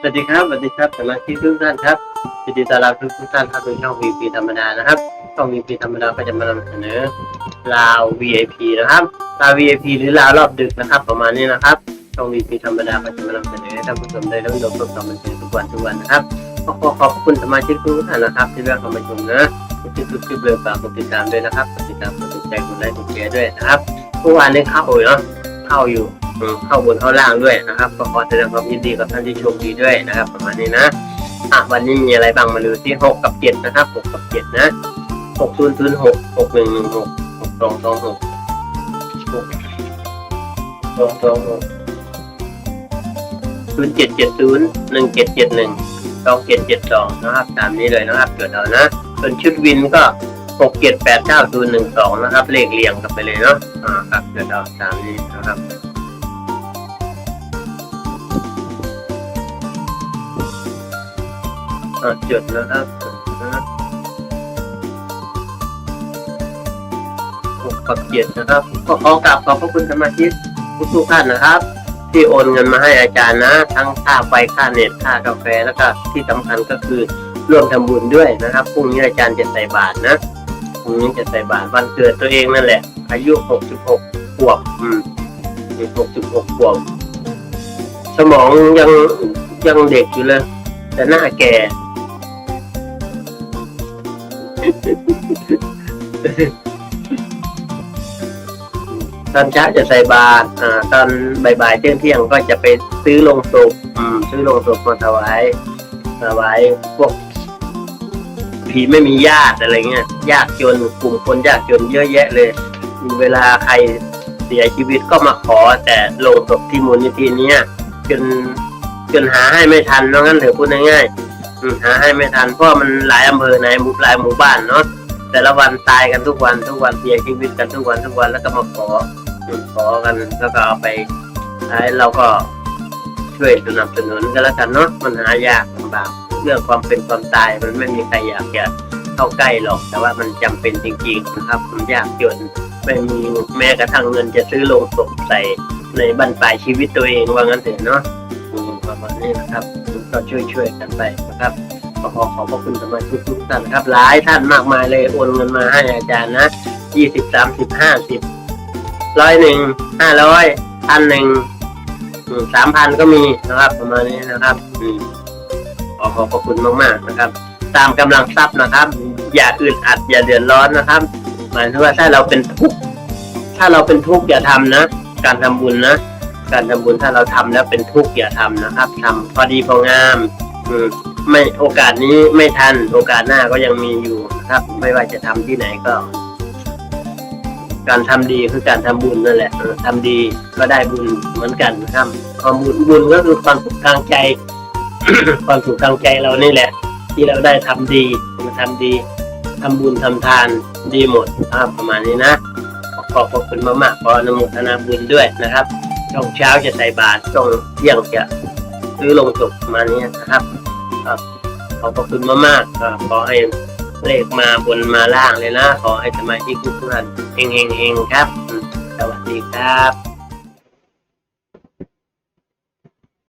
สวัสดีครับสวัสดีครับสมาชิกทุกท่านครับยินดีต้อนรับทุกทุกท่านเข้าสู่ช่อง VP ธรรมดานะครับช่อง VP ธรรมดาก็จะมานำเสนอลาว VIP นะครับลาว VIP หรือลาวรอบดึกนะครับ ประมาณนี้นะครับช่อง VP ธรรมดาก็จะมานำเสนอให้ท่านผู้ชมได้รับชมเพื่อความบันเทิงทุกวันทุกวันนะครับขอขอขอบคุณสมาชิกทุกท่านนะครับ ที่เลือกเข้ามาชมนะที่ทุกคลิปเลยฝากกดติดตามด้วยนะครับกดติดตามกดติดใจกดไลค์กดแชร์ด้วยนะครับเมื่อวานนี้เข้าอยู่เนาะเข้าอยู่ เข้าบนเข้าล่างด้วยนะครับก็ขอแสดงความยินดีกับท่านที่โชคดีด้วยนะครับ ประมาณนี้นะอะวันนี้มีอะไรบ้างมาดูที่หกกับเจ็ดนะครับหกกับเจ็ดนะหกศูนย์ศูนย์หกหกหนึ่งหนึ่งหกหกสองสองหกหกสองสองหกศูนย์เจ็ดเจ็ดศูนย์หนึ่งเจ็ดเจ็ดหนึ่งสองเจ็ดเจ็ดสองนะครับตามนี้เลยนะครับเกิดเอานะส่วนชุดวินก็หกเจ็ดแปดเก้าศูนย์หนึ่งสองนะครับ เลขเรียงกันไปเลยเนาะอ่าครับเกิดเอาตามนี้นะครับ อะจดนะครับจดนะครับหกกับเจ็ดนะครับก็ขอกราบขอบพระคุณสมาชิกทุกทุกๆท่านนะครับ ที่โอนเงินมาให้อาจารย์นะ ทั้งค่าไฟค่าเน็ตค่ากาแฟแล้วก็ที่สำคัญก็คือร่วมทำบุญด้วยนะครับพรุ่งนี้อาจารย์จะใส่บาตรนะพรุ่งนี้จะใส่บาตรวันเกิดตัวเองนั่นแหละ อายุหกสิบหกขวบอืมหกสิบหกขวบสมองยังยังเด็กอยู่เลย แต่หน้าแก่ ตอนเช้าจะใส่บาตรอ่า ตอนบ่ายๆเที่ยงเที่ยงก็จะไปซื้อลงศพอืมซื้อลงศพมาถวายถวายพวกผีไม่มีญาติอะไรเงี้ยยากจนกลุ่มคนยากจนเยอะแยะเลย เวลาใครเสียชีวิตก็มาขอแต่ลงศพที่มูลนิธิเนี้ยจนจนหาให้ไม่ทันเพราะงั้นเถอะพูดง่ายๆ หาให้ไม่ทันเพราะมันหลายอำเภอในหมู่หลายหมู่บ้านเนาะแต่ละวันตายกันทุกวันทุกวันเสียชีวิตกันทุกวันทุกวันแล้วก็มาขอขอกันแล้วก็เอาไปใช้เราก็ช่วยสนับสนุนกันแล้วกันเนาะมันหายากลำบากเรื่องความเป็นความตายมันไม่มีใครอยากจะเข้าใกล้หรอก แต่ว่ามันจำเป็นจริงๆนะครับมันยากจนไม่มีแม้กระทั่งเงินจะซื้อโลงศพใส่ในบรรปลายชีวิตตัวเองว่างั้นเถอะเนาะประมาณนี้นะครับ ก็ช่วยๆกันไปนะครับขอขอขอบพระคุณสมาชิกทุกท่านนะครับ หลายท่านมากมายเลยโอนเงินมาให้อาจารย์นะยี่สิบสามสิบห้าสิบร้อยหนึ่งห้าร้อยพันหนึ่งสามพันก็มีนะครับ ประมาณนี้นะครับอืมขอขอบพระคุณมากๆนะครับ ตามกำลังทรัพย์นะครับ อย่าอึดอัดอย่าเดือดร้อนนะครับ หมายถึงว่าถ้าเราเป็นทุกข์ถ้าเราเป็นทุกข์อย่าทำนะ การทำบุญนะ การทำบุญถ้าเราทำแล้วเป็นทุกข์อย่าทำนะครับทำพอดีพองามอืมไม่โอกาสนี้ไม่ทัน โอกาสหน้าก็ยังมีอยู่นะครับ ไม่ว่าจะทำที่ไหนก็ การทำดีคือการทำบุญนั่นแหละเออทำดีก็ได้บุญเหมือนกันนะครับความบุญบุญก็คือความสุขทางใจ ความสุขทางใจเรานี่แหละ ที่เราได้ทำดีมาทำดีทำบุญทำทานดีหมดนะครับประมาณนี้นะขอขอบคุณมากๆขออนุโมทนาบุญด้วยนะครับ ช่วงเช้าจะใส่บาตรช่วงเที่ยงจะซื้อลงศพประมาณนี้นะครับครับขอบพระคุณมากๆก็ขอให้เลขมาบนมาล่างเลยนะ ขอให้สมาชิกทุกท่านเฮงๆๆครับ สวัสดีครับ